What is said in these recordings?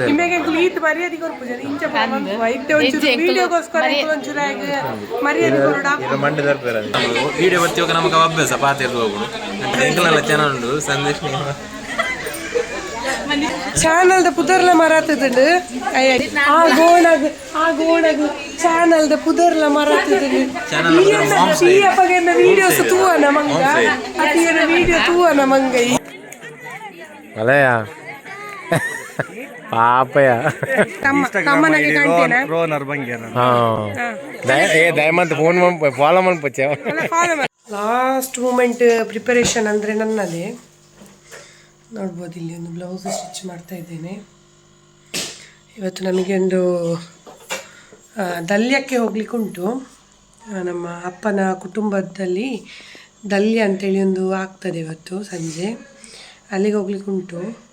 ಗೊತ್ತೇ ನಿಮಗೆ ಗ್ಲೀತ್ ಮರ್ಯಾದೆ ಕೊರ್ಪುಜ ಇಂಚ ವೈದ್ಯ ಒಂಚೂರು ವಿಡಿಯೋಗೋಸ್ಕರ ಒಂಚೂರಾಗಿ ಮರ್ಯಾದೆ ಕೊರಡ ಇದು ವಿಡಿಯೋ ಬರ್ತೀವಾಗ ನಮಗೆ ಅಭ್ಯಾಸ ಪಾತೆರ್ದು ಹೋಗುದು ಎಂಕಲೆಲ್ಲ ಚೆನ್ನಾಗುಂಡು ಸಂದೇಶ್ ನೀವು ಚಾನಲ್ದ ಪುದರ್ಲ ಮರಾತದುಂಡು ಆ ಗೋಣಗು ಆ ಗೋಣಗು ಚಾನಲ್ದ ಪುದರ್ಲ ಮರಾತದುಂಡು. ಈ ಅಪ್ಪಗೆನ್ನ ವಿಡಿಯೋಸ್ ತೂವನ ಮಂಗ. ಅತಿಯನ ವಿಡಿಯೋ ತೂವನ ಮಂಗೈ ಈ. ಅಲಯ ದಯಮಂತ ಫೋನ್ ಫಾಲೋ ಮಾಡ್ಪಚ್ಚ ಲಾಸ್ಟ್ ಮೂಮೆಂಟ್ ಪ್ರಿಪರೇಷನ್ ಅಂದರೆ ನನ್ನದೇ ನೋಡ್ಬೋದು ಇಲ್ಲಿ ಒಂದು ಬ್ಲೌಸ್ ಸ್ಟಿಚ್ ಮಾಡ್ತಾ ಇದ್ದೇನೆ. ಇವತ್ತು ನಮಗೆ ಒಂದು ದಲ್ಯಕ್ಕೆ ಹೋಗ್ಲಿಕ್ಕೆ ಉಂಟು. ನಮ್ಮ ಅಪ್ಪನ ಕುಟುಂಬದಲ್ಲಿ ದಲ್ಯ ಅಂತೇಳಿ ಒಂದು ಆಗ್ತದೆ ಇವತ್ತು ಸಂಜೆ. ಅಲ್ಲಿಗೆ ಹೋಗ್ಲಿಕ್ಕೆ ಉಂಟು.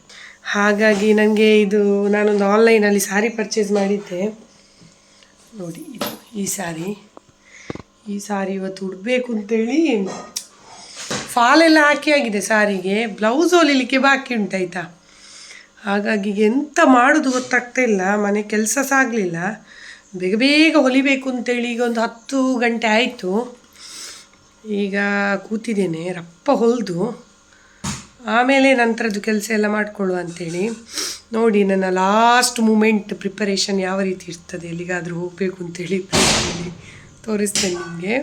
ಹಾಗಾಗಿ ನನಗೆ ಇದು ನಾನೊಂದು ಆನ್ಲೈನಲ್ಲಿ ಸಾರಿ ಪರ್ಚೇಸ್ ಮಾಡಿದ್ದೆ. ನೋಡಿ, ಇದು ಈ ಸಾರಿ ಈ ಸಾರಿ ಇವತ್ತು ಉಡಬೇಕು ಅಂತೇಳಿ ಫಾಲೆಲ್ಲ ಹಾಕಿ ಆಗಿದೆ ಸಾರಿಗೆ. ಬ್ಲೌಸ್ ಹೊಲಿಲಿಕ್ಕೆ ಬಾಕಿ ಉಂಟಾಯ್ತಾ ಹಾಗಾಗಿ ಎಂತ ಮಾಡೋದು ಗೊತ್ತಾಗ್ತಾ ಇಲ್ಲ. ಮನೆ ಕೆಲಸ ಸಹ ಆಗಲಿಲ್ಲ. ಬೇಗ ಬೇಗ ಹೊಲಿಬೇಕು ಅಂತೇಳಿ ಈಗ ಒಂದು ಹತ್ತು ಗಂಟೆ ಆಯಿತು. ಈಗ ಕೂತಿದ್ದೇನೆ, ರಪ್ಪ ಹೊಲಿದು. ಆಮೇಲೆ ನಂತರದ್ದು ಕೆಲಸ ಎಲ್ಲ ಮಾಡಿಕೊಳ್ಳುವ ಅಂತೇಳಿ ನೋಡಿ ನನ್ನ ಲಾಸ್ಟ್ ಮೂಮೆಂಟ್ ಪ್ರಿಪರೇಷನ್ ಯಾವ ರೀತಿ ಇರ್ತದೆ, ಎಲ್ಲಿಗಾದರೂ ಹೋಗಬೇಕು ಅಂತೇಳಿ ತೋರಿಸ್ತೇನೆ ನಿಮಗೆ.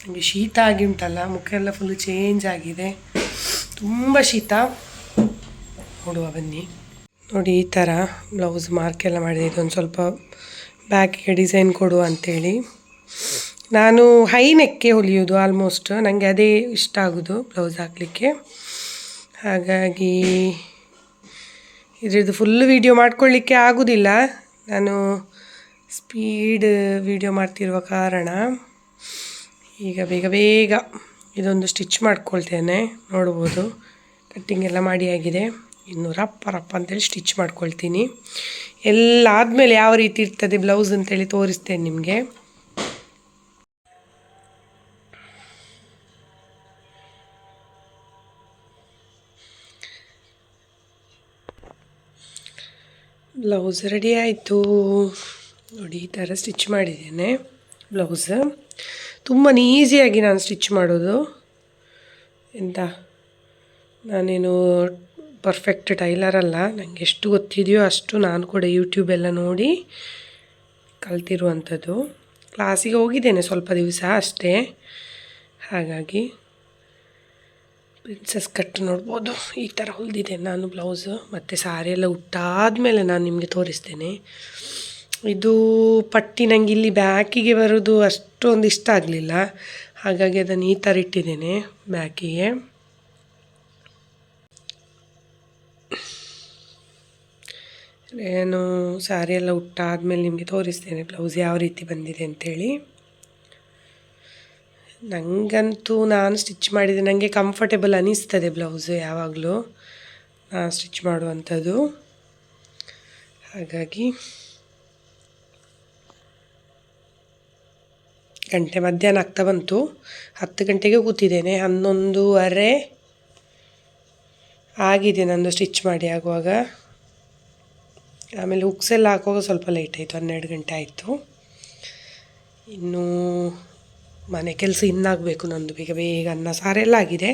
ನನಗೆ ಶೀತ ಆಗಿ ಉಂಟಲ್ಲ, ಮುಖ ಎಲ್ಲ ಫುಲ್ಲು ಚೇಂಜ್ ಆಗಿದೆ. ತುಂಬ ಶೀತ. ನೋಡುವ ಬನ್ನಿ. ನೋಡಿ ಈ ಥರ ಬ್ಲೌಸ್ ಮಾರ್ಕೆಲ್ಲ ಮಾಡಿದೆ, ಇದೊಂದು ಸ್ವಲ್ಪ ಬ್ಯಾಕಿಗೆ ಡಿಸೈನ್ ಕೊಡು ಅಂಥೇಳಿ ನಾನು ಹೈ ನೆಕ್ಕೆ ಹೊಲಿಯೋದು ಆಲ್ಮೋಸ್ಟ್ ನನಗೆ ಅದೇ ಇಷ್ಟ ಆಗೋದು ಬ್ಲೌಸ್ ಹಾಕಲಿಕ್ಕೆ. ಹಾಗಾಗಿ ಇದ್ರದ್ದು ಫುಲ್ ವೀಡಿಯೋ ಮಾಡ್ಕೊಳ್ಳಿಕ್ಕೆ ಆಗೋದಿಲ್ಲ. ನಾನು ಸ್ಪೀಡ್ ವೀಡಿಯೋ ಮಾಡ್ತಿರುವ ಕಾರಣ ಈಗ ಬೇಗ ಬೇಗ ಇದೊಂದು ಸ್ಟಿಚ್ ಮಾಡ್ಕೊಳ್ತೇನೆ. ನೋಡ್ಬೋದು. ಕಟ್ಟಿಂಗ್ ಎಲ್ಲ ಮಾಡಿ ಆಗಿದೆ. ಇನ್ನು ರಪ್ಪ ರಪ್ಪ ಅಂತೇಳಿ ಸ್ಟಿಚ್ ಮಾಡ್ಕೊಳ್ತೀನಿ. ಎಲ್ಲ ಆದಮೇಲೆ ಯಾವ ರೀತಿ ಇರ್ತದೆ ಬ್ಲೌಸ್ ಅಂತೇಳಿ ತೋರಿಸ್ತೇನೆ ನಿಮಗೆ. ಬ್ಲೌಸ್ ರೆಡಿ ಆಯಿತು. ನೋಡಿ, ಈ ಥರ ಸ್ಟಿಚ್ ಮಾಡಿದ್ದೇನೆ ಬ್ಲೌಸ್. ತುಂಬ ಈಸಿಯಾಗಿ ನಾನು ಸ್ಟಿಚ್ ಮಾಡೋದು. ಎಂತ? ನಾನೇನು ಪರ್ಫೆಕ್ಟ್ ಟೈಲರ್ ಅಲ್ಲ. ನನಗೆ ಎಷ್ಟು ಗೊತ್ತಿದೆಯೋ ಅಷ್ಟು ನಾನು ಕೂಡ ಯೂಟ್ಯೂಬೆಲ್ಲ ನೋಡಿ ಕಲ್ತಿರುವಂಥದ್ದು. ಕ್ಲಾಸಿಗೆ ಹೋಗಿದ್ದೇನೆ ಸ್ವಲ್ಪ ದಿವಸ ಅಷ್ಟೇ. ಹಾಗಾಗಿ ಪ್ರಿನ್ಸಸ್ ಕಟ್ ನೋಡ್ಬೋದು. ಈ ಥರ ಹೊಲಿದಿದೆ ನಾನು ಬ್ಲೌಸು ಮತ್ತು ಸಾರಿ ಎಲ್ಲ ಉಟ್ಟಾದಮೇಲೆ ನಾನು ನಿಮಗೆ ತೋರಿಸ್ತೇನೆ. ಇದು ಪಟ್ಟಿ ನನಗೆ ಇಲ್ಲಿ ಬ್ಯಾಕಿಗೆ ಬರೋದು ಅಷ್ಟೊಂದು ಇಷ್ಟ ಆಗಲಿಲ್ಲ. ಹಾಗಾಗಿ ಅದನ್ನು ಈ ಥರ ಇಟ್ಟಿದ್ದೇನೆ ಬ್ಯಾಕಿಗೆ ಏನು ಸಾರಿ ಎಲ್ಲ ಉಟ್ಟಾದ್ಮೇಲೆ ನಿಮಗೆ ತೋರಿಸ್ತೇನೆ ಬ್ಲೌಸ್ ಯಾವ ರೀತಿ ಬಂದಿದೆ ಅಂಥೇಳಿ ನನಗಂತೂ ನಾನು ಸ್ಟಿಚ್ ಮಾಡಿದೆ ನನಗೆ ಕಂಫರ್ಟೇಬಲ್ ಅನ್ನಿಸ್ತದೆ ಬ್ಲೌಸು ಯಾವಾಗಲೂ. ನಾನು ಸ್ಟಿಚ್ ಮಾಡುವಂಥದ್ದು. ಹಾಗಾಗಿ ಗಂಟೆ ಮಧ್ಯಾಹ್ನ ಆಗ್ತಾ ಬಂತು. ಹತ್ತು ಗಂಟೆಗೆ ಕೂತಿದ್ದೇನೆ. ಹನ್ನೊಂದೂವರೆ ಆಗಿದೆ ನಂದು ಸ್ಟಿಚ್ ಮಾಡಿ ಆಗುವಾಗ. ಆಮೇಲೆ ಹುಕ್ಸೆಲ್ಲ ಹಾಕುವಾಗ ಸ್ವಲ್ಪ ಲೇಟ್ ಆಯಿತು. ಹನ್ನೆರಡು ಗಂಟೆ ಆಯಿತು. ಇನ್ನು ಮನೆ ಕೆಲಸ ಇನ್ನಾಗಬೇಕು ನಂದು. ಬೇಗ ಬೇಗ ಅನ್ನ ಸಾರೆಲ್ಲ ಆಗಿದೆ.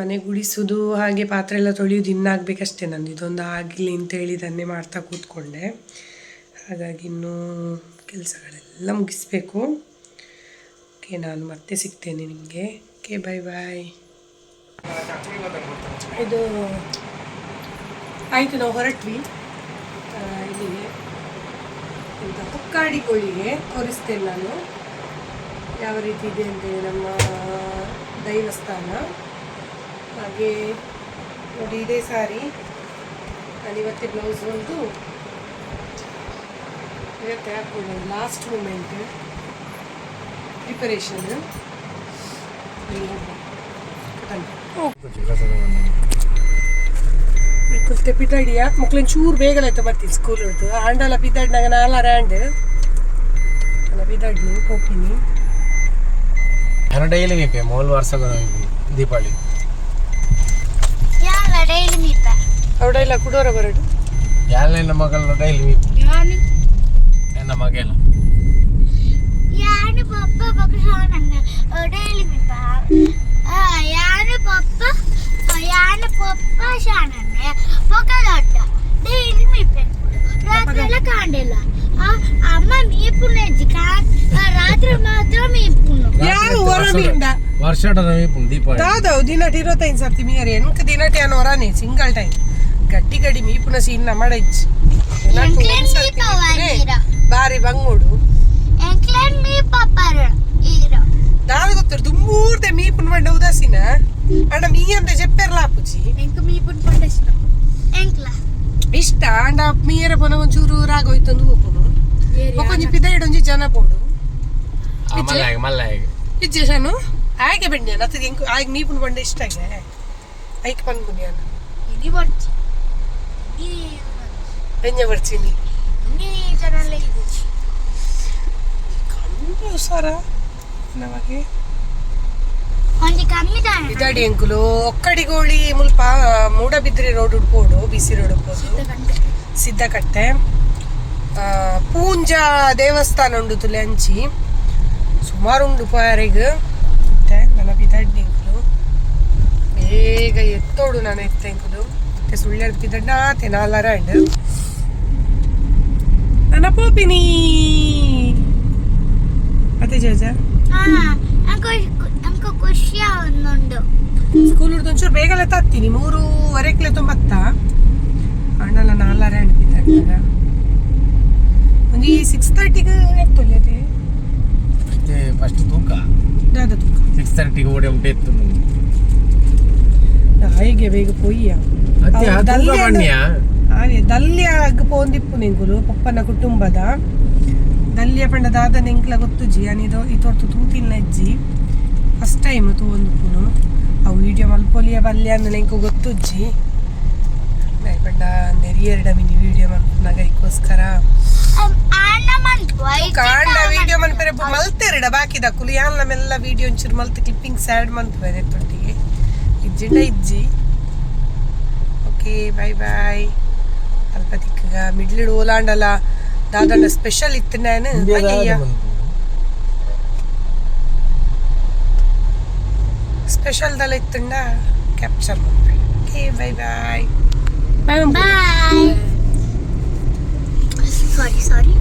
ಮನೆ ಗುಡಿಸೋದು ಹಾಗೆ ಪಾತ್ರೆ ಎಲ್ಲ ತೊಳೆಯೋದು ಇನ್ನಾಗಬೇಕಷ್ಟೇ ನಂದು. ಇದೊಂದು ಆಗಲಿ ಅಂತೇಳಿ ಇದನ್ನೇ ಮಾಡ್ತಾ ಕೂತ್ಕೊಂಡೆ. ಹಾಗಾಗಿ ಇನ್ನೂ ಕೆಲಸಗಳೆಲ್ಲ ಮುಗಿಸ್ಬೇಕು. ಓಕೆ, ನಾನು ಮತ್ತೆ ಸಿಗ್ತೇನೆ ನಿಮಗೆ. ಓಕೆ ಬಾಯ್ ಬಾಯ್ ಇದು ಆಯಿತು, ನಾವು ಹೊರಟ್ವಿ. ಇಲ್ಲಿಗೆ ಪುಕ್ಕಾಡಿ ಕೋಳಿಗೆ ತೋರಿಸ್ತೇನೆ ನಾನು. ಯಾವ ರೀತಿ ಇದೆ ಅಂತೇಳಿ ನಮ್ಮ ದೈವಸ್ಥಾನ. ಹಾಗೆ ನೋಡಿ ಇದೇ ಸಾರಿ ನಾನು ಇವತ್ತೇ ಬ್ಲೌಸ್ ಒಂದು ಇವತ್ತೇ ಹಾಕೊಂಡು ಲಾಸ್ಟ್ ಮೂಮೆಂಟ್ ಪ್ರಿಪರೇಷನ್ ಕುಲ್ತೆ ಪಿತಾಡಿಯ ಮಕ್ಳನ್ ಚೂರು ಬೇಗಲಾಯ್ತು ಬರ್ತೀನಿ ಸ್ಕೂಲ್ ಹೊಡೆದು ಆಂಡಲ ಬಿದ್ದಾಡ್ನಾಗ ನಾಲ್ಕು ಹ್ಯಾಂಡ್ ಅಲ್ಲ ಬಿದ್ದಾಡ್ನು, ಹೋಗ್ತೀನಿ. ನಾನು ಡೈಲಿ ಮೀಪೆ ಮೂಲ ವರ್ಷಕ್ಕೆ ದೀಪಾವಳಿ ಯಾಲ ಡೈಲಿ ಮೀಪೆ ಅವಡ ಇಲ್ಲ ಕುಡೋರ ಬರಡು ಯಾಲ ನನ್ನ ಮಗಲ್ಲ ಡೈಲಿ ಮೀಪೆ ಯಾನು ನನ್ನ ಮಗಲ್ಲ ಯಾನು ಪಪ್ಪ ಬಕಸಾನನ್ನ ಡೈಲಿ ಮೀಪೆ ಯಾನು ಪಪ್ಪ ಯಾನು ಪಪ್ಪ ಶಾನನ್ನ ಪಕಲೊಟ್ಟ ಡೈಲಿ ಮೀಪೆ ರಾತ್ರಿಲ್ಲ ಕಾಂಡಿಲ್ಲ ಅಮ್ಮ ಮೀಪುನೆಜ್ಜಿ ಕಾ ರಾತ್ರಿ ಮಾತ್ರ ಮೀಪುನು ಹಿಂದ ವರ್ಷದ ದೀಪಾವಳಿ ದಾದವು ದಿನಟಿ ಇರತ್ತೈದು ಸರ್ತಿ ಮೀರಿ ಎಂಕ ದಿನಟಿ ಅನ್ನು ಹೊರಾನೆ ಸಿಂಗಲ್ ಟೈಮ್ ಗಟ್ಟಿ ಗಡಿ ಮೀಪುನ ಸೀನ್ನ ಮಾಡೈಚ್ ಬಾರಿ ಬಂಗುಡು ದಾದ ಗೊತ್ತರು ದುಮ್ಮೂರ್ದೆ ಮೀಪುನ್ ಮಂಡ ಉದಾಸೀನ ಅಣ್ಣ ಮೀ ಅಂತ ಚೆಪ್ಪೆರ್ಲ ಅಪ್ಪುಜಿ ಎಂಕ ಮೀಪುನ್ ಮಂಡ ಇಷ್ಟ ಎಂಕ್ಲ ಇಷ್ಟ ಅಂಡ ಮೀಯರ ಪೊನ ಒಂಚೂರು ರಾಗೋಯ್ತಂದು ಹೋಗ್ಬೋದು ಒಕ್ಕೊಂಜಿ ಪಿದ ಇಡೊಂಜಿ ಜನ ಪೋಡು ಮಲ್ಲಾಗ ಮಲ್ಲಾಗ ಇಜ್ಜೇಶಾನು ಆಯ್ಕೆ ಬಂದ್ಯಾನ ಅತ್ತಿಗೆ ಹೆಂಗೆ ಆಯ್ಕೆ ನೀ ಪುನ್ ಬಂಡೆ ಇಷ್ಟ ಆಗ ಆಯ್ಕೆ ಬಂದು ಬಂದ್ಯಾನ ಇಲ್ಲಿ ಬರ್ತಿ ಬೆಂಜ ಬರ್ತೀನಿ ಕಮ್ಮಿ ಹುಷಾರ ನಮಗೆ ಇದಾಡಿ ಅಂಕುಲು ಒಕ್ಕಡಿಗೋಳಿ ಮುಲ್ಪ ಮೂಡ ಬಿದ್ರಿ ರೋಡ್ ಉಡ್ಬೋದು ಬಿಸಿ ರೋಡ್ ಉಡ್ಬೋದು ಸಿದ್ದಕಟ್ಟೆ ಪೂಂಜಾ ದೇವಸ್ಥಾನ ಉಂಡು ತುಲೆ ಅಂಚಿ ಸುಮಾರುಂಟು ಪಾರಿಗೆ ಮತ್ತು ನನ್ನ ಪಿದಡ್ಡು ಇಂಕುಲು ಬೇಗ ಎತ್ತೋಡು ನಾನು ಎತ್ತೆಂಕುದು ಮತ್ತೆ ಸುಳ್ಳ ಸುಳ್ಳ್ಯದ ಆತೆ ನಾಲ್ಕರ ಹಣ್ಣು. ನನ್ನ ಪೋಪಿನಿ. ಮತ್ತೆ ಜೇಜ ಸ್ಕೂಲ್ ಹುಡ್ದು ಒಂಚೂರು ಬೇಗಲ ತತ್ತೀನಿ ಮೂರುವರೆ ಕಿಲೋ ತೊಂಬತ್ತ ಅಣ್ಣಲ್ಲ ನಾಲ್ಕರ ಅಂಡ್ ಪಿದಡ್ಡ ಒಂದು ಸಿಕ್ಸ್ ತರ್ಟಿಗೆ ಎತ್ತೊಲ್ಲಿ ಎತ್ತೊಲ್ಯದೆ ಫಸ್ಟ್ ತೂಕ? ದಾದ ತೂಕ. ಸಿಕ್ಸ್ ತರ್ಟಿಗೆ ಓಡಿ ಉಂಟು ಎತ್ತು ಹಾಯಿಗೆ ಬೇಗ ಪೊಯ್ಯ? ಅತ್ತೆ ಹೌದು, ತೂಕ ದಲ್ಯ ಬಣ್ಣಿಯಾ ಹಾಗೆ ದಲ್ಯ ಪೋಂದಿಪ್ಪು ನಿಂಗುಲು ಪಪ್ಪನ ಕುಟುಂಬದ. ದಲ್ಯ ಪಂಡ ದಾದ ನಿಂಕ್ಲ ಗೊತ್ತುಜಿ ಅನಿದು ಇತೊರ್ತು ತೂತಿಲ್ಲ ಅಜ್ಜಿ ಫಸ್ಟ್ ಟೈಮ್ ತೂಂದುಪ್ಪುನು ಅವು ವಿಡಿಯೋ ಮಲ್ಪೊಲಿಯ ಬಲ್ಯ ಅನ್ನ ನಿಂಕು ಗೊತ್ತುಜ್ಜಿ ನೈ ಪಂಡ ನೆರಿಯರ್ಡ ಮಿನಿ ವಿಡಿಯೋ ಮಲ್ಪನಾಗ ಇಕ್ಕೋಸ್ಕರ ಕಾಂಡ ವಿಡಿಯೋ ಮನ್ಪೆರೆ ಮಲ್ತೆರಡ ಬಾಕಿದ ಕುಲು ಯಾನ್ಲ ನಮ್ಮೆಲ್ಲ ವಿಡಿಯೋ ಒಂಚೂರು ಮಲ್ತ್ ಕ್ಲಿಪ್ಪಿಂಗ್ಸ್ ಆ್ಯಡ್ ಮಲ್ಪೆರೆ ತೊಟ್ಟಿಗೆ ಇಜ್ಜಿಂಡ ಇಜ್ಜಿ. ಓಕೆ ಬಾಯ್ ಬಾಯ್ ಅಲ್ಪ ದಿಕ್ಕಗ ಮಿಡ್ಲಿಡ್ ಓಲಾಂಡಲ ದಾದಣ್ಣ ಸ್ಪೆಷಲ್ ಇತ್ತು ನಾನು. ಅಯ್ಯ ಸ್ಪೆಷಲ್ ದಲ್ಲ ಇತ್ತಂಡ. Capture okay bye bye bye bye sorry sorry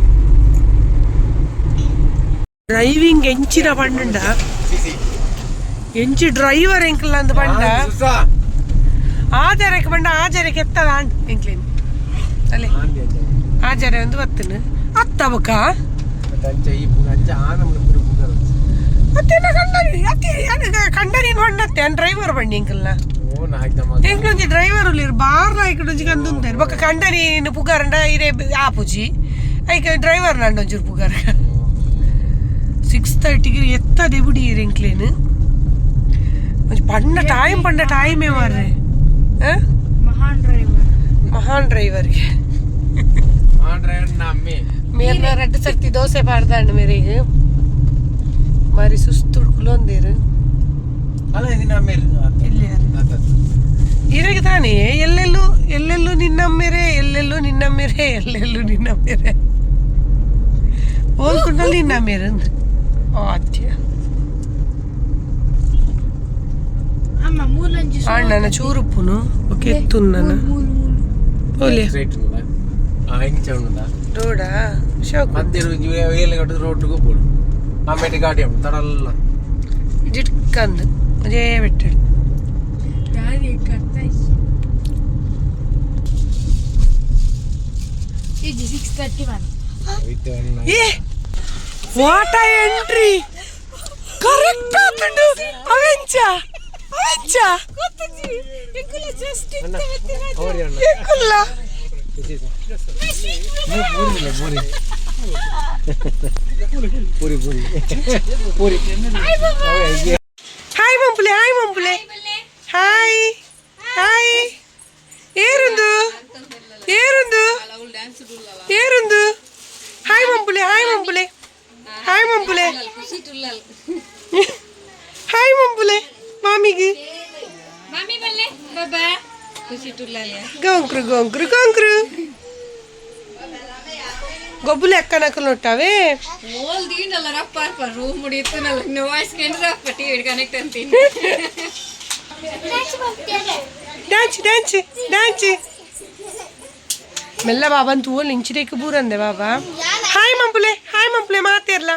driving ಎಂಚಿನ ಪಂಡ ಎಂಚಿ ಡ್ರೈವರ್ ಎಂಕಲ್ ಅಂದ್ ಪಂಡ ಆಜಾರಕ್ಕೆ ಬಂಡ ಆಜಾರಕ್ಕೆ ಎತ್ತದ ಆಂಡ್ ಎಂಕ್ಲೇನ್ ಅಲ್ಲೇ ಆಜಾರ ಒಂದು ಬತ್ತನು ಅತ್ತ ಬೊಕ್ಕ ಅತ್ತೇನ ಕಂಡರಿ ಅತ್ತೆ ಕಂಡರಿ ಹೊಂಡತ್ತೆ ಡ್ರೈವರ್ ಬಂಡಿ ಎಂಕಲ್ನ ಎಂಕ್ಲೊಂಜಿ ಡ್ರೈವರ್ ಉಳಿರು ಬಾರ್ಲ ಐಕಡೊಂಜಿ ಕಂದುಂತಾರೆ ಬೊಕ್ಕ ಕಂಡನಿ ಪುಗಾರಂಡ ಇರೇ ಆಪುಜಿ. ಐಕ ಡ್ರೈವರ್ ನಂಡೊಂಚೂರು ಪುಗಾರ. ಸಿಕ್ಸ್ ತರ್ಟಿಗೆ ಎತ್ತದೆ ಬಿಡಿ ಎಂಕ್ಲೇನು பண்ண டைம் பண்ண டைமே மாறு மகான் டிரைவர் மகான் டிரைவருக்கு மகான் டிரைவர் நம்மே மேல ரெட்டு சக்தி தோசை பார்த்தாண்டு மேரேக்கு மாதிரி சுஸ்து குலோந்தேரு அதான் இது நம்ம ಇರಗೆ ತಾನೇ ಎಲ್ಲೆಲ್ಲೂ ಎಲ್ಲೆಲ್ಲೂ ನಿನ್ನಮ್ಮೆರೆ ಎಲ್ಲೆಲ್ಲೂ ನಿನ್ನಮ್ಮೆರೆ ಎಲ್ಲೆಲ್ಲೂ ನಿನ್ನಮ್ಮೆರೆ ಓದ್ಕೊಂಡಲ್ಲಿ ನಿನ್ನಮ್ಮೆರೆ ಅಂದ್ ಆತ್ಯ అమ్మ మూలంజి ಅಣ್ಣನ ಚೂರುಪ್ಪುನು ಓಕೆ ಎತ್ತು ನನ್ನ మూలు మూలు ಓಲೆ ರೋಡಾ ಶೋಕ್ మధ్య వేలు కట్టు రోడ్డుకు పోడు అమ్మటి గాడి తడల్ల ಜಿಟ್ಕಂದು ಅದೇ ಬಿಟ್ಟಳು ವಾಟ್ ಐ ಎಂಟ್ರಿ ಕರೆಕ್ಟ್ ಆತುಂಡು ಅವೆಂಚ ಅವೆಂಚ. ಎಕ್ಕುಲ್ಲ ಪೂರಿ ಪೂರಿ ಪೂರಿ ಹಾಯ್ ಮಂಪುಲೆ ಹಾಯ್ ಮಂಪುಲೆ ಹಾಯ್ ಹಾಯ್ ಏರುಂದು பேருந்து பேருந்து ஹாய் மம்புலே ஹாய் மம்புலே ஹாய் மம்புலே ஹாய் மம்புலே மாமிக்கு மாமி பல்லே பாபா గొంకురు గొంకురు గొంకురు గొబ్బులు ఎక్కనక్కలు ఉంటావే ఓల్ దీండల రప్పార్ పర్ రూమ్ ముడి ఎత్తునల వాయిస్ కెన్ రప్ప టీవీ కనెక్ట్ అంతే dance dance dance dance dance dance ಮೆಲ್ಲ ಬಾಬನ್ ತೂ ಲಿಂಚಿರೇಕ ಬೂರಂದೆ ಬಾಬಾ ಹಾಯ್ ಮಂಪುಲೆ. ಹಾಯ್ ಮಂಪುಲೆ ಮಾತೇರ್ಲ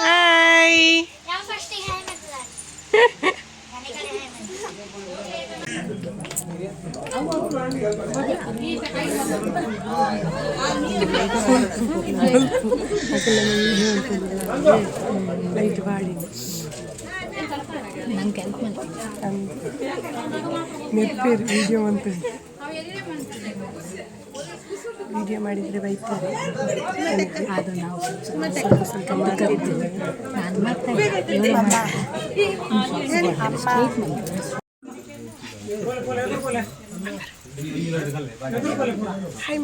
ಹಾಯ್ ಲೈಟ್ ಬಾಡಿ ನೆಪ್ಪೇರು ವಿಡಿಯೋ ಅಂತ. ವಿಡಿಯೋ ಮಾಡಿದರೆ ಬೈತಾರೆ. ಅದು ನಾವು ಸ್ವಲ್ಪ ಸ್ವಲ್ಪ ಮಾತಾಡ್ತಿದ್ದೇವೆ ನಾನು ಮಾಡ್ತಾ ಇದ್ದೆ ಹಾಯ್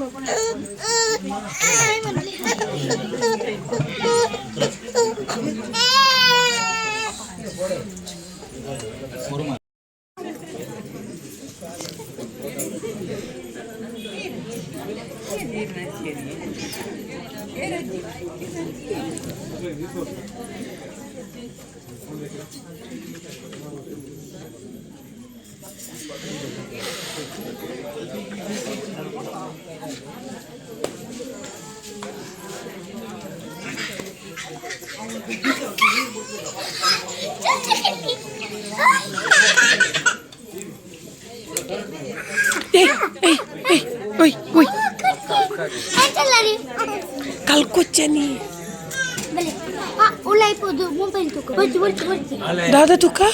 दादा तुका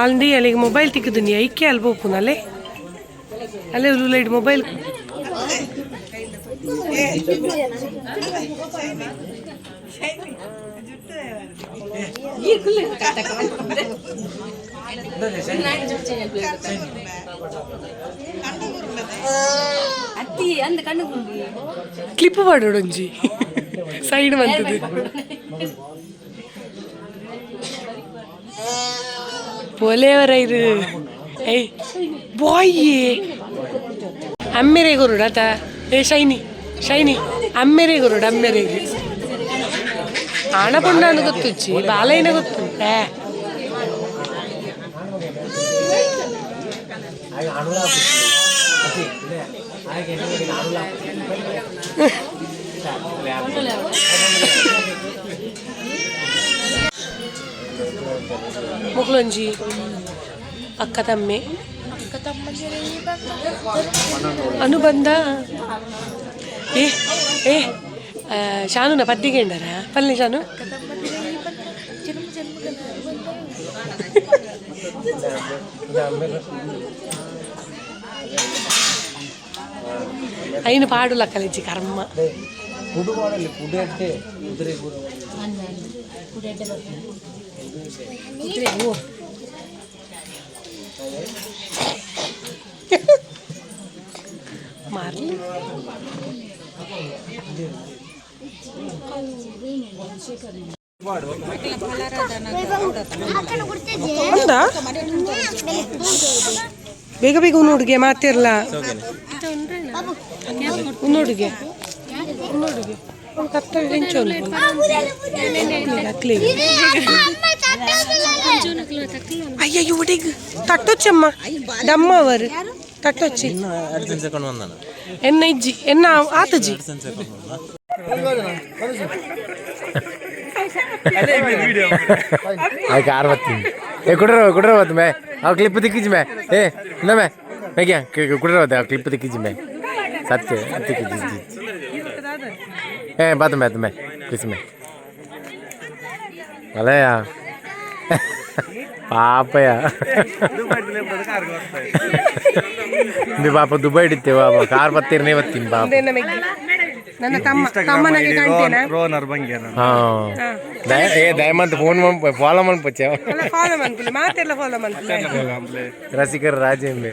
ಆಲ್ದಿ ಅಲ್ಲಿಗೆ ಮೊಬೈಲ್ ತಿಕ್ಕಿದ್ದೀನಿ ಐಕೆ ಅಲ್ಪ ಒಪ್ಪುನಲ್ಲೇ ಅಲ್ಲೇ ಉಲ್ಲ ಇಡು ಮೊಬೈಲ್ கிளிப்பு பாடுடஞ்சி சைடு வந்தது ಅಂದ ಕಣ್ಣು ಗುಂಡಿ ಕ್ಲಿಪ್ ಮಾಡೋಡೊಂಜಿ ಸೈಡ್ ಬಂತದ್ದು ಪೋಲೆಯವರ ಇದು ಏಯ್ ಬಾಯ್ ಅಮ್ಮೆರೆ ಗುರುಡ ಆತ ಏ ಶೈನಿ ಶೈನಿ ಅಮ್ಮೆರೆ ಗುರುಡ ಅಮ್ಮೆರೆಗೆ ಆಣಪುಂಡನು ಗೊತ್ತುಚ್ಚಿ ಬಾಲಯ್ಯನ ಗೊತ್ತು ಏ ಮುಗ್ಲೊಂಜಿ ಅಕ್ಕ ತಮ್ಮೆ ಅನುಬಂಧ ಏ ಏ ಆ, ಶಾನುನ ಪದ್ದಿಗೆಂಡರ ಪಲ್ಲೆ ಶಾನು అయిన పాడుల కలిసి కర్మ ಮಾರ್ಲಿ ಹಾಕೊಂಡು ಕೊಡ್ತಿದ್ದೆ ಬೇಗ ಬೇಗ ಒಂದು ಹುಡುಗಿ ಮಾತಿರಲ್ಲ ಒಂದು ಹುಡುಗಿ ಒಂದು ಹುಡುಗಿ ಕ್ಲೀನ್ అయ్యో ఒకటి తట్టొచ్చమ్మా డమ్మ వారు తట్టొచ్చి ఎన్న ఇజ్జి ఎన్న ఆతజి అది कार बत्ती ए कुठे राहू कुठे राहू मैं अहो क्लिप दिखीच मैं ए ना मैं मैं क्या कुठे राहू अहो क्लिप दिखीच मैं सत्य दिखीच जी ए बात मैं तुम्हें किसमें अरे यार ಪಾಪಯ ನೀವು ಪಾಪ ದುಬೈ ಇಡುತ್ತೆ ಪಾಪ. ಕಾರ್ ಬತ್ತೀರಿ ನೀ ಬತ್ತೀನಿ ಪಾಪ ನನ್ನ ತಮ್ಮ ಫೋನ್ ಫಾಲೋ ಮನ್ಪಚ್ಚ ಫಾಲೋ ಮನ್ಪುಲೆ ರಸಿಕರ್ ರಾಜೇಂದ್ರ.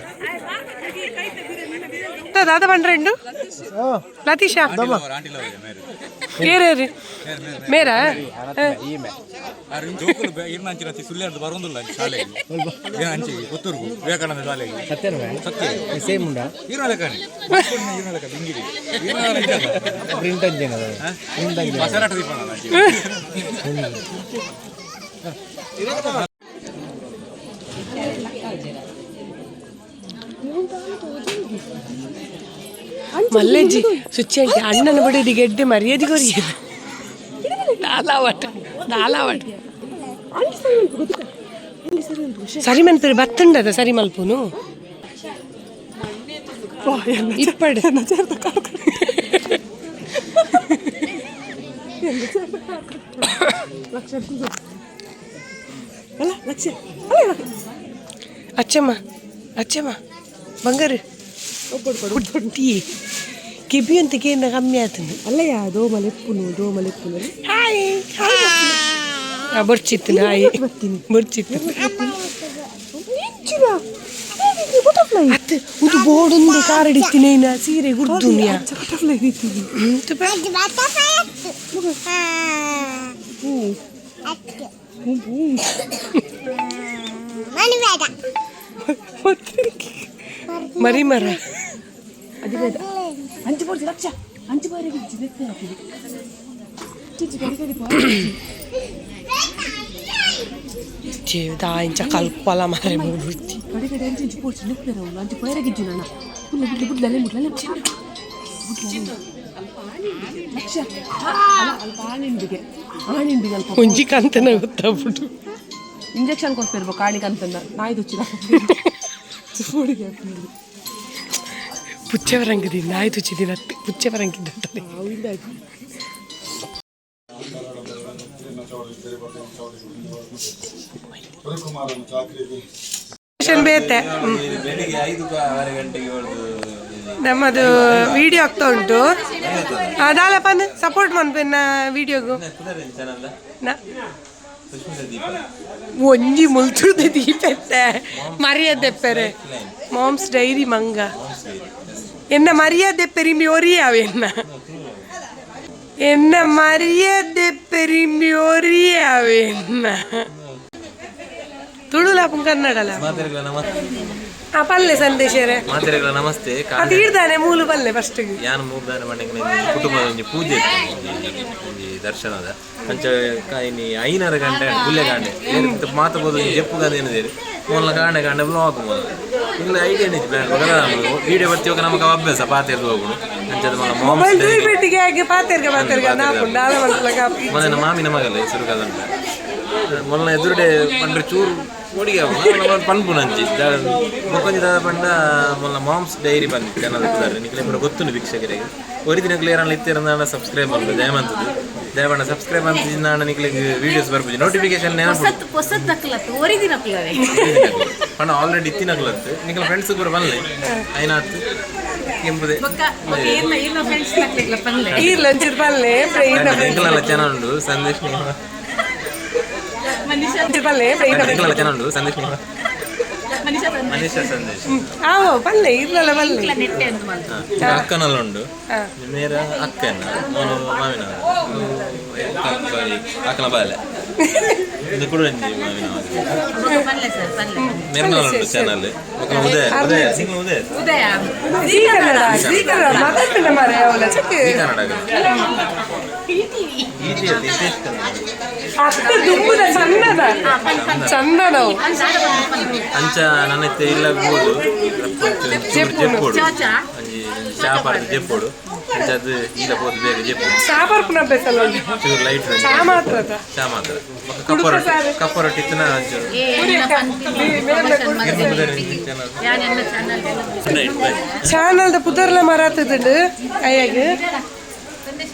రాజేంద్ర దాదా పండ్రెండు లతీషా ఏరేరి మేరా ಮಲ್ಲೇಜ್ಜಿ ಸ್ವಿಚ್ ಅಂಟಿ ಅಣ್ಣನ ಬಡಿದಿ ಗೆಡ್ಡೆ ಮರ್ಯಾದೆ ಕೊರಿಯ ದಾಲಾವಟ ದಾಲಾವಟ ಸರಿ ಮಂತ್ರಿ ಬತ್ತಂಡದ ಸರಿ ಮಲ್ಪುನು? ಇಪ್ಪಡೆ. ಅಚ್ಚಮ್ಮ ಅಚ್ಚಮ್ಮ, ಬಂಗಾರ. ಒಟ್ಟಿ ಕಿಬಿಯೊಂದಿಗೆ ಏನು ಕಮ್ಮಿ ಆಯ್ತದೆ ಅಲ್ಲಯ್ಯ ದೋಮಲೆಪ್ಪುನು ದೋಮಲೆಪ್ಪುನು ಹಾಯ್ ಬರ್ಚಿತ್ತು ಹಾಯ್ ಬರ್ತೀನಿ? ಬರ್ಚಿತ್ತು. ಅತ್ತೆ ಉದು ಬೋಡೊಂದು ಕಾರಡಿತ್ತೀನಿ ನಾ ಸೀರೆ ಗುಡ್ದುನಿಯ ಮರಿ ಮರ. ಅದು ಲಕ್ಷ ಅಂಚು ನೆತ್ತೆ ಹಾಕಿದೆ. ಚಿಚ್ಚಿ ಕಡಿ ಕಡಿ ಜೀವದ ಇಂಚ ಕಲ್ಪಲ ಮಾರೆ ಮೂಡ್ಬಿಡ್ತಿ ಕಡಿ ಕಡಿ ಅಂಚು ಇಂಚು ಪೋಡ್ಸಿ ನೆತ್ತೆ ಅವಳು. ಅಂಚು ಬಾಯಿಗೆ ನಾನು. ಬುಡ್ಲ ಬುಡ್ಲ ಬುಡ್ಲಲ್ಲೇ ಮುಟ್ಲಲ್ಲೇ ಲಕ್ಷ. ಅಲ್ಲ ಅಲ್ಪ ಆಣಿಂಡಿಗೆ ಆಣಿಂಡಿಗೆ ಅಲ್ಪ ಒಂಜಿ ಕಂತನ ಗೊತ್ತಾಗ್ಬಿಟ್ಟು ಇಂಜೆಕ್ಷನ್ ಕೊಡ್ತಿರ್ಬೇಕು ಕಾಣಿಗೆ ಅಂತಂದ ನಾಯಿ ತುಚ್ಚಿದ ಹುಡುಗಿ ಹಾಕ್ತಿದ್ರು ಪುಚ್ಚವರಂಗದಿ ನಾಯಿ ತುಚ್ಚಿದಿನ ಬೇತೆ ಆರು ಗಂಟೆಗೆ ಹೊರಡು ನಮ್ಮದು ವಿಡಿಯೋ ಆಗ್ತಾ ಉಂಟು. ಅದಾಲಪ್ಪ ಸಪೋರ್ಟ್ ಮನ್ಪೆನ್ನ ವಿಡಿಯೋಗು ನ- ಸುಷ್ಮಿತಾ ದೀಪ ಒಂಜಿ ಮುಲ್ತುರ್ದ ದೀಪೆತ್ತೆ ಮರ್ಯಾದೆಪ್ಪೆರೆ ಮಾಮ್ಸ್ ಡೈರಿ ಮಂಗ. ಎನ್ನ ಮರ್ಯಾದೆಪ್ಪೆರಿಮಿ ಒರಿಯಾವೆನ್ನ ಎನ್ನ ಮರ್ಯಾದೆಪ್ಪೆರಿಮಿ ಒರಿಯಾವೆನ್ನ ತುಳುಲಾಪಂ ಕನ್ನಡಲ ಮಾತೆರೆಗಳ ನಮಸ್ತೆ ಆ ಪಲ್ಲೆ ಸಂದೇಶರೆ ಮಾತೆರೆಗಳ ನಮಸ್ತೆ ಅದು ಇಡ್ದಾನೆ ಮೂಲು ಪಲ್ಲೆ ಫಸ್ಟ್ ಯಾನು ಮೂರ್ದಾನೆ ಮನೆಗೆ ಕುಟುಂಬದ ಒಂಜಿ ಪೂಜೆ ಒಂಜಿ ದರ್ಶನದ ಅಂಚ ಕಾಯಿನಿ ಐನರ ಗಂಟೆ ಗುಲ್ಲೆ ಗಾಂಡೆ ಏನಿತ್ತು ಮಾತಬೋದು ಜಪ್ಪು ಗಂದೆ ಏನಿದೆ ಮೊನ್ಲ ಗಾಂಡೆ ಗಾಂಡೆ ಬ್ಲಾಗ್ ಮೊಲ್ಲ ಇಲ್ಲ ಐಡಿಯಾ ನಿಜ ವಿಡಿಯೋ ಬರ್ತಿ ಹೋಗ ನಮಗೆ ಅಭ್ಯಾಸ ಪಾತೆರ್ದು ಹೋಗುದು ಅಂಚದ ಮಗ ಮೊಬೈಲ್ ದೂರ ಬಿಟ್ಟಿಗೆ ಪಾತೇರ್ಗೆ ಪಾತೆರ್ಗೆ ಮೊನ್ನೆ ಮಾಮಿನ ಮಗಲ್ಲ ಹೆಸರು ಕದಂಟ ಮೊನ್ನೆ ಎದುರುಡೆ ಪಂಡ್ರೆ ಚೂರು ಒಡಿಗೆ ಪನ್ಪು ನಂಚಿ ಮುಖಂಜಿ ದಾದ ಪಂಡ ಮೊದಲ ಮಾಮ್ಸ್ ಡೈರಿ ಬಂದಿತ್ತು ಚಾನಲ್ ಇದ್ದಾರೆ. ನಿಕ್ಲೆ ಕೂಡ ಗೊತ್ತುಂಡು ವೀಕ್ಷಕರಿಗೆ. ಒರಿದಿನ ಕ್ಲಿಯರ್ ಅಲ್ಲಿ ಇತ್ತಿರಂದ ಸಬ್ಸ್ಕ್ರೈಬ್ ಮಾಡ್ಬೋದು ದಯಮಂತದ್ದು ದಯಮಾಡ ಸಬ್ಸ್ಕ್ರೈಬ್ ಅಂತ ನಾನು ನಿಕ್ಲಿಗೆ ವಿಡಿಯೋಸ್ ಬರ್ಬೋದು. ನೋಟಿಫಿಕೇಶನ್ ಹೊಸತ್ ಹೊಸದ್ ನಕ್ಲತ್ತು. ಒರಿದಿನ ನಕ್ಲವೆ. ಅಣ್ಣ ಆಲ್ರೆಡಿ ಇತ್ತಿನಗ್ಲತ್ತು ನಿಕ್ಲ ಫ್ರೆಂಡ್ಸ್ ಕೂಡ ಬಂದ್ಲೆ? ಐನಾತ್? ಕೆಂಪುದೆ? ಏರ್ನ ಏರ್ನ ಫ್ರೆಂಡ್ಸ್ ನಕ್ಲಿಲ್ಲ ಚಾನಲ್ ಉಂಡು ಸಂದೇಶ್ ಪಲ್ಲೆ ಎಂಕಲೆಲ್ಲ ಚಾನಲ್ ಉಂಡು ಸಂದೇಶ್ ನೇಮ ಮನೀಷಾ ಸಂದೇಶ್ ಆವೋ ಪಲ್ಲೆ ಇರ್ಲಲ್ಲ ಪಲ್ಲೆ ನೆಟ್ಟೆ ಅಂತ ಬಂತು ಹಾ. ಅಕ್ಕನಲ್ಲ ಉಂಡು ಹಾ. ನೇರ ಅಕ್ಕನ ಅವನು ಮಾವಿನ ಅಕ್ಕನ ಬಾಲೆ ಇದು ಕೂಡ ಒಂಜಿ ಮಾವಿನ ಪಲ್ಲೆ ಸರ್ ಪಲ್ಲೆ ನಿರ್ಮಲ ಉಂಟು ಚಾನಲ್ ಉದಯ ಉದಯ ಸಿಂಗ್ಲ ಉದಯ ಉದಯ ಜೀ ಕನ್ನಡ ಜೀ ಕನ್ನಡ ಮಾತಾಡ್ತಿಲ್ಲ ಮಾರೆ ಅವಳ ಚಕ್ಕ ಈ ಕನ್ನಡ ಈಜಿಯಲ್ಲಿ ಟೇಸ್ಟ್ ಅಷ್ಟು ದುಮ್ಮದ ಚಂದದ ಚಂದನವು ಅಂಚ ನನ್ನ ಇತ್ತೆ ಇಲ್ಲ ಬೋದು ಜೆಪ್ಪೋಡು ಚಾಚಾ ಅಂಜಿ ಶಾಪಾರ್ದು ಜೆಪ್ಪೋಡು ಅಂಚ ಅದು ಇಲ್ಲ ಬೋದು ಬೇಗ ಜೆಪ್ಪು ಸಾಬರ್ಪುನ ಬೆಸಲ್ಲ ಚೂರು ಲೈಟ್ ಚಾ ಮಾತ್ರದ? ಚಾ ಮಾತ್ರ. ಕಪ್ಪ ರೊಟ್ಟಿ ಕಪ್ಪ ರೊಟ್ಟಿ ಇತ್ತಿನ ಒಂಚೂರು ಏ ನಿನ್ನ ಪಂಕ್ತಿ ಚಾನಲ್ ಯಾನೆಲ್ಲ ಚಾನಲ್ ರೈಟ್ ರೈಟ್ ಚಾನಲ್ದ ಪುದರ್ಲ ಮರಾತದುಂಡು ಕೈಯಾಗ.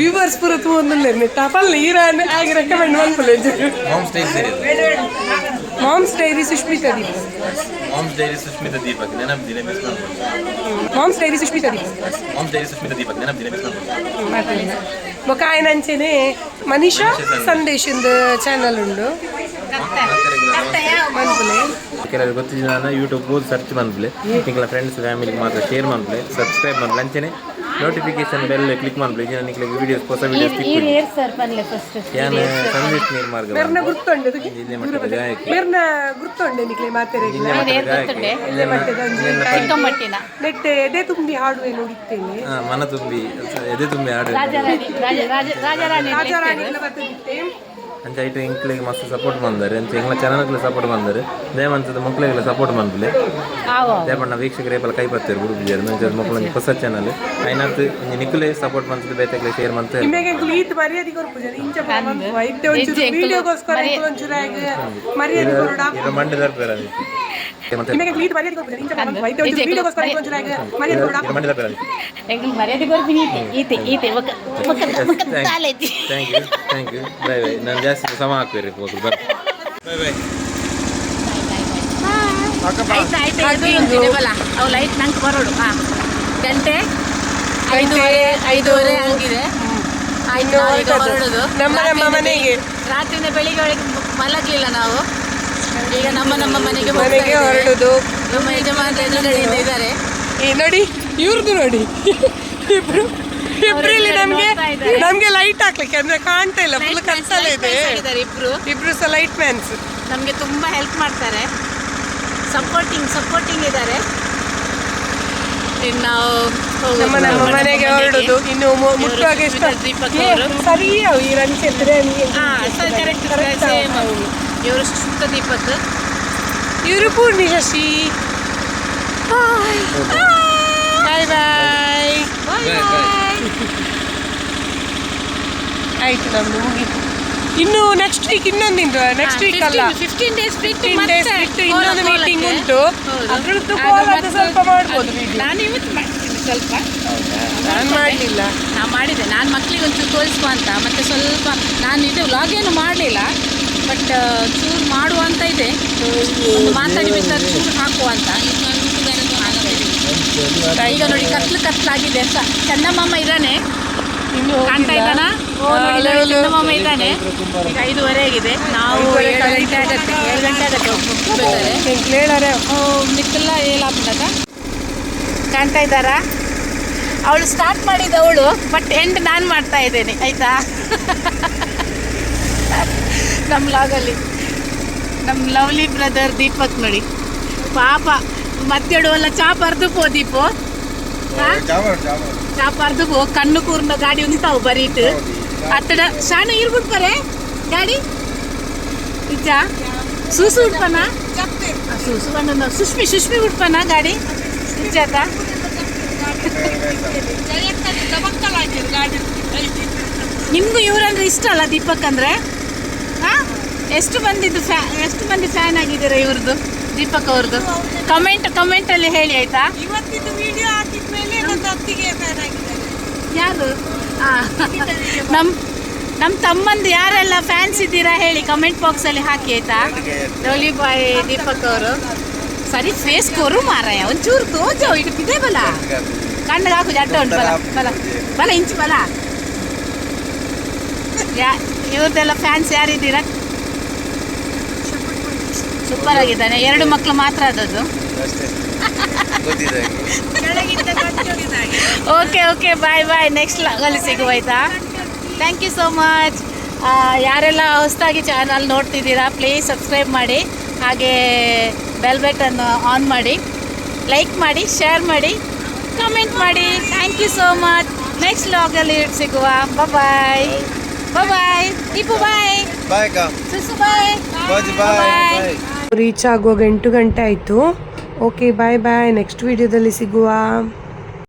ವ್ಯೂವರ್ಸ್ ಪೂರ ಟಪಲ್ ಈರಾನ್ ಆಗಿ recommend mom's diary Sushmita Deepa. Home diary Sushmita Deepak. ನೆನಪು ದಿನ ಮಿಸ್ ಮಾಡ್ಬೋದು mom's diary Sushmita Deepa. Home diary Sushmita Deepak. ನೆನಪು ದಿನ ಮಿಸ್ ಮಾಡ್ಬೋದು. ಮಾತಾಡಿಲ್ಲ ಮೊಕ ಆಯ್ನಂಚೆನೆ ಮನೀಷಾ ಸಂದೇಶ್. ಚಾನಲ್ ಉಂಡು ಮನ್ಪುಲೆ ಕೆಲವರು ಗೊತ್ತಿದ್ದ ನಾನು ಯೂಟ್ಯೂಬ್ ಹೋಗಿ ಸರ್ಚ್ ಮಾಡ್ಬಿಲೆ ನಿಂಗಳ ಫ್ರೆಂಡ್ಸ್ ಫ್ಯಾಮಿಲಿಗೆ ಮಾತ್ರ ಶೇರ್ ಮಾಡ್ಬಿಲೆ ಸಬ್ಸ್ಕ್ರೈಬ್ ಮಾಡ್ಬಿಲೆ ಅಂಚೆನೆ ನೋಟಿಫಿಕೇಶನ್ ಬೆಲ್ ಕ್ಲಿಕ್ ಮಾಡ್ಬಿಲೆ ಈಗ ನಿಂಗೆ ವಿಡಿಯೋಸ್ ಹೊಸ ವಿಡಿಯೋಸ್ ಸರ್ ಫಸ್ಟ್ ಯಾನ್ ಸಂದೇಶ್ ನೀರ್ ಮಾರ್ಗ ಗುರ್ತೊಂಡೆ ಇಲ್ಲೇ ಗುರ್ತೊಂಡೆ ನಿಕ್ಲೆ ಇಲ್ಲೇ ಇಲ್ಲೇ ಎದೆ ತುಂಬಿ ಹಾಡುವೆ ಹಾ ಮನ ತುಂಬಿ ಎದೆ ತುಂಬಿ ಹಾಡು ರಾಜ ರಾಜ ಅಂಚ ಐಟು ಎಂಕ್ಲೆಗ್ ಮಸ್ತ್ ಸಪೋರ್ಟ್ ಬಂದಾರೆ ಅಂಚ ಎಂಗ್ಲ ಚಾನಲ್ಗೆ ಸಪೋರ್ಟ್ ಬಂದಾರೆ ದೇವಂತದ ಮಕ್ಳಿಗೆಲ್ಲ ಸಪೋರ್ಟ್ ಬಂದ್ಬಿಲೆ. ಆವೋ. ದೇಪಣ್ಣ ವೀಕ್ಷಕರು ಏಪಲ್ಲ ಕೈ ಬರ್ತಾರೆ ಗುರು ಜೇರು ನಂಚ ಮಕ್ಕಳು ಹೊಸ ಚಾನಲ್ ಐನಾತ್ ನಿಖುಲೆ ಸಪೋರ್ಟ್ ಮಾಡ್ತಿದ್ದು ಬೇತಕ್ಕೆ ಶೇರ್ ಮಾಡ್ತಾರೆ ಈತ್ ಮರ್ಯಾದೆ ಮಂಡೆ ದರ್ಪೇರ thank you thank you bye bye ನಾನು. ಜಾಸ್ತಿ ಸಮ ಹಾಕ್ಬೇರಿ ಹೋಗ್ಲಿ ಬರ್ರಿ ಬೈ ಬೈ ಅವು ಲೈಟ್ ನಂಗೆ ಬರೋಡು ಹಾಂ ಗಂಟೆ? ಐದೂವರೆ ಐದೂವರೆ ಹಂಗಿದೆ. ಹೊರಡೋದು ನಮ್ಮ ನಮ್ಮ ಮನೆಗೆ. ರಾತ್ರಿನ ಬೆಳಿಗ್ಗೆ ಒಳಗೆ ಮಲಗಲಿಲ್ಲ ನಾವು. ಈಗ ನಮ್ಮ ನಮ್ಮ ಮನೆಗೆ ಮನೆಗೆ. ಹೊರಡುದು. ನಮ್ಮ ಯಜಮಾನ ಇದ್ದಾರೆ. ನೋಡಿ. ಇವ್ರದ್ದು ನೋಡಿ. ಇಬ್ರು. ಇಬ್ರು ನಮಗೆ ನಮ್ಗೆ ಲೈಟ್ ಹಾಕ್ಲಿಕ್ಕೆ ಅಂದ್ರೆ ಕಾಣ್ತಾ ಇಲ್ಲ ಫುಲ್ ಕನ್ಸಲ್ಲೇ ಇದೆ. ಇಬ್ರು ಇಬ್ರು. ಸಹ ಲೈಟ್ ಮ್ಯಾನ್ಸ್ ನಮಗೆ ತುಂಬಾ ಹೆಲ್ಪ್ ಮಾಡ್ತಾರೆ. ಸಪೋರ್ಟಿಂಗ್ ಸಪೋರ್ಟಿಂಗ್ ಇದ್ದಾರೆ. ಇನ್ನು ನಾವು. ನಮ್ಮ ನಮ್ಮ ಮನೆಗೆ ಹೊರಡುದು. ಇನ್ನು ಮುಟ್ಟುವಾಗ ಸರಿ ಅವು ಈ ರಂಚೆ ಇದ್ರೆ ಕರೆಕ್ಟ್ ಸೇಮ್ ಇವರು ಸುತ್ತ ದೀಪಕ್. ಇವರು ಪೂರ್ಣಿ ಶಶಿ. ಬಾಯ್ ಬಾಯ್ ಆಯ್ತು ನಮ್ದು ಮುಗೀತು. ಇನ್ನು ನೆಕ್ಸ್ಟ್ ವೀಕ್ ಇನ್ನೊಂದಿಂದು ನೆಕ್ಸ್ಟ್ ವೀಕ್ ಅಲ್ಲ. ಫಿಫ್ಟೀನ್ ಡೇಸ್ ಫಿಫ್ಟೀನ್ ಡೇಸ್ ಬಿಟ್ಟು ಇನ್ನೊಂದು ಮೀಟಿಂಗ್ ಉಂಟು. ಅದ್ರದ್ದು ಅದು ಅದು ಸ್ವಲ್ಪ ಮಾಡ್ಬೋದು ನಾನು ಇವತ್ತು ಮಾಡ್ತೀನಿ ಸ್ವಲ್ಪ ನಾನು ಮಾಡಲಿಲ್ಲ ನಾನು ಮಾಡಿದೆ. ನಾನು ಮಕ್ಕಳಿಗೆ ಒಂಚೂರು ತೋರಿಸುವ ಅಂತ. ಮತ್ತೆ ಸ್ವಲ್ಪ ನಾನು ಇದು ವ್ಲಾಗ್ ಏನು ಮಾಡಲಿಲ್ಲ. ಬಟ್ ಚೂರು ಮಾಡುವ ಅಂತ ಇದೆ. ಒಂದು ಮಾತಾಡಿ ಬೇಕಾದ್ರೆ ಚೂರು ಹಾಕುವ ಅಂತ. ಹಾಕ್ತಿದ್ದೀನಿ. ಈಗ ನೋಡಿ ಕತ್ಲು ಕತ್ಲಾಗಿದೆ ಸ ಚಂದಮಾಮ ಇದ್ದಾನೆ. ಕಾಣ್ತಾ ಇದ್ದಾನ? ಚಂದಮಾಮ ಇದ್ದಾನೆ. ಈಗ ಐದುವರೆ ಆಗಿದೆ. ನಾವು ಏಳು ಗಂಟೆ ಆಗತ್ತೆ ಏಳು ಗಂಟೆ ಆಗತ್ತೆ ಹೋಗ್ಬೇಕಾದ್ರೆ ಹೇಳಾರೆ ಮಿಕ್ಕೆಲ್ಲ ಏಲಾಗ್ತದ ಕಾಣ್ತಾ ಇದ್ದಾರಾ? ಅವಳು ಸ್ಟಾರ್ಟ್ ಮಾಡಿದವಳು ಬಟ್ ಎಂಡ್ ನಾನು ಮಾಡ್ತಾ ಇದ್ದೇನೆ ಆಯ್ತಾ? ನಮ್ಮ ಲಾಗಲ್ಲಿ ನಮ್ಮ ಲವ್ಲಿ ಬ್ರದರ್ ದೀಪಕ್ ನೋಡಿ. ಪಾಪ. ಮತ್ತೆಡುವಲ್ಲ ಚಾ ಪರ್ದು ಪೋ ದೀಪು. ಹಾ? ಚಾ ಪರ್ದು ಪೋ ಕಣ್ಣು ಕೂರ್ನ ಗಾಡಿ ಒಂದು ತಾವು ಬರೀಟ್. ಅತ್ತಡ ಶಾನು ಇರ್ಬಿಟ್ ಬರೇ ಗಾಡಿ? ಇಜ್ಜ? ಸೂಸು ಉಡ್ಪನ? ಸೂಸು ಬಂದ ಸುಷ್ಮಿ ಸುಷ್ಮಿ ಉಡ್ಪನ ಗಾಡಿ? ಇಜ್ಜಾತ ನಿಮ್ಗೂ ಇವ್ರಂದ್ರೆ ಇಷ್ಟ ಅಲ್ಲ ದೀಪಕ್ ಅಂದ್ರೆ? ಹಾ? ಎಷ್ಟು ಬಂದಿದ್ದು ಫ್ಯಾ ಎಷ್ಟು ಮಂದಿ ಫ್ಯಾನ್ ಆಗಿದ್ದೀರಾ ಇವ್ರದ್ದು? ದೀಪಕ್ ಅವ್ರದ್ದು ಕಮೆಂಟ್ ಕಮೆಂಟ್ ಅಲ್ಲಿ ಹೇಳಿ ಆಯ್ತಾ? ಇವತ್ತಿದ್ದು ವಿಡಿಯೋ ಹಾಕಿದ ಮೇಲೆ ನನ್ನ ಅತ್ತಿಗೆ ಫ್ಯಾನ್ ಆಗಿದ್ದಾರೆ ಯಾರು? ನಮ್ಮ ತಮ್ಮಂದು ಯಾರೆಲ್ಲ ಫ್ಯಾನ್ಸ್ ಇದ್ದೀರಾ ಹೇಳಿ ಕಮೆಂಟ್ ಬಾಕ್ಸ್ ಅಲ್ಲಿ ಹಾಕಿ ಆಯ್ತಾ? ಡೋಲಿ ಬಾಯ್ ದೀಪಕ್ ಅವರು. ಸರಿ ಫೇಸ್ ಕೊರು ಮಾರಾಯ. ಒಂಚೂರು ತೋಜೋ ಇದು ಇದೆ ಬಲ. ಕಣ್ಣಿಗೆ ಹಾಕು ಜಡ್ಡ ಉಂಟು ಬಲ ಬಲ. ಬಲ ಇಂಚು ಬಲ. ಯಾ ಇವ್ರದ್ದೆಲ್ಲ ಫ್ಯಾನ್ಸ್ ಯಾರಿದ್ದೀರಾ? ಸೂಪರ್ ಆಗಿದ್ದಾನೆ ಎರಡು ಮಕ್ಕಳು ಮಾತ್ರ ಆದದ್ದು. Okay okay bye bye next ಲಾಗಲ್ಲಿ ಸಿಗುವ ಆಯ್ತಾ? ಥ್ಯಾಂಕ್ ಯು ಸೋ ಮಚ್ ಯಾರೆಲ್ಲ ಹೊಸದಾಗಿ ಚಾನಲ್ ನೋಡ್ತಿದ್ದೀರಾ ಪ್ಲೀಸ್ ಸಬ್ಸ್ಕ್ರೈಬ್ ಮಾಡಿ. ಹಾಗೆ ಬೆಲ್ ಬಟನ್ ಆನ್ ಮಾಡಿ. ಲೈಕ್ ಮಾಡಿ ಶೇರ್ ಮಾಡಿ ಕಮೆಂಟ್ ಮಾಡಿ. Thank you so much next ಲಾಗಲ್ಲಿ ಸಿಗುವ. ಬಾಯ್ ಬಾಯ್ ದೀಪು ಬಾಯ್ ಸುಸು ಬಾಯ್ ಬಾಯ್ ರೀಚ್ ಆಗುವಾಗ ಎಂಟು ಗಂಟೆ ಆಯಿತು. ಓಕೆ ಬಾಯ್ ಬಾಯ್ ನೆಕ್ಸ್ಟ್ ವಿಡಿಯೋದಲ್ಲಿ ಸಿಗುವ.